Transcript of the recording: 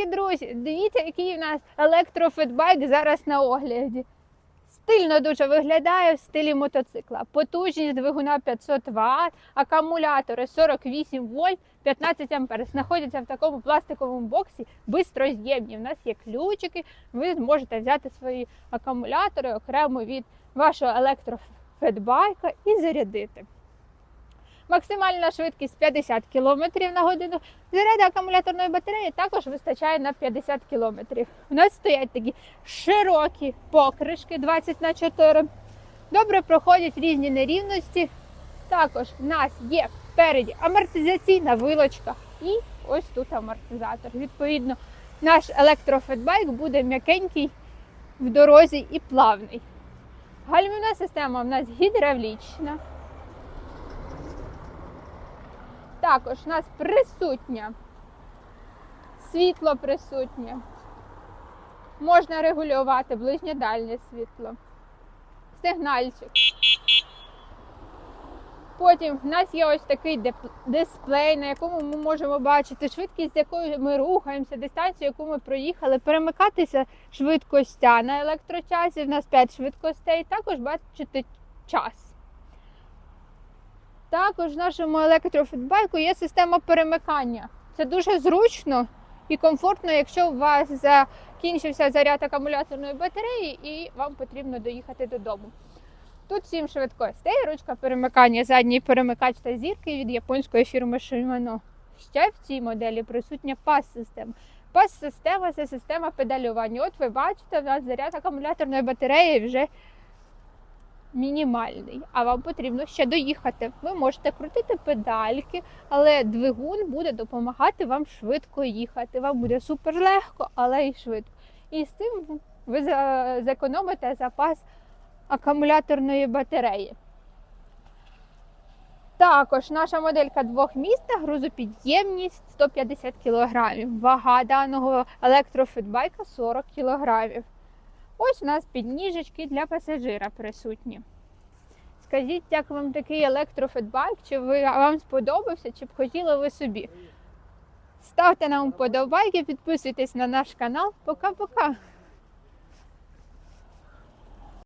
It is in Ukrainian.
таки, друзі, дивіться, який у нас електрофетбайк зараз на огляді. Стильно дуже виглядає в стилі мотоцикла. Потужність двигуна 500 Вт, акумулятори 48 вольт, 15 ампер. Знаходяться в такому пластиковому боксі, бистроз'ємні. У нас є ключики. Ви зможете взяти свої акумулятори окремо від вашого електрофетбайка і зарядити. Максимальна швидкість 50 км на годину. Заряду акумуляторної батареї також вистачає на 50 км. У нас стоять такі широкі покришки 20 на 4. Добре проходять різні нерівності. Також в нас є впереді амортизаційна вилочка і ось тут амортизатор. Відповідно, наш електрофетбайк буде м'якенький в дорозі і плавний. Гальмівна система в нас гідравлічна. Також у нас присутня світло присутнє. Можна регулювати ближнє дальнє світло. Сигнальчик. Потім в нас є ось такий дисплей, на якому ми можемо бачити швидкість, з якою ми рухаємося, дистанцію, яку ми проїхали, перемикатися швидкостя. На електрочасі в нас 5 швидкостей, також бачити час. Також в нашому електрофітбайку є система перемикання. Це дуже зручно і комфортно, якщо у вас закінчився заряд акумуляторної батареї і вам потрібно доїхати додому. Тут 7 швидкостей, ручка перемикання, задній перемикач та зірки від японської фірми Shimano. Ще в цій моделі присутня пас-система. Пас-система це система педалювання. От ви бачите, в нас заряд акумуляторної батареї вже мінімальний, а вам потрібно ще доїхати. Ви можете крутити педальки, але двигун буде допомагати вам швидко їхати. Вам буде супер легко, але й швидко. І з цим ви зекономите запас акумуляторної батареї. Також наша моделька двохмісна, грузопідємність 150 кг. Вага даного електрофітбайка 40 кг. Ось у нас підніжечки для пасажира присутні. Скажіть, як вам такий електрофетбайк? чи ви, вам сподобався, чи б хотіли ви собі? Ставте нам вподобайки, підписуйтесь на наш канал. Пока-пока!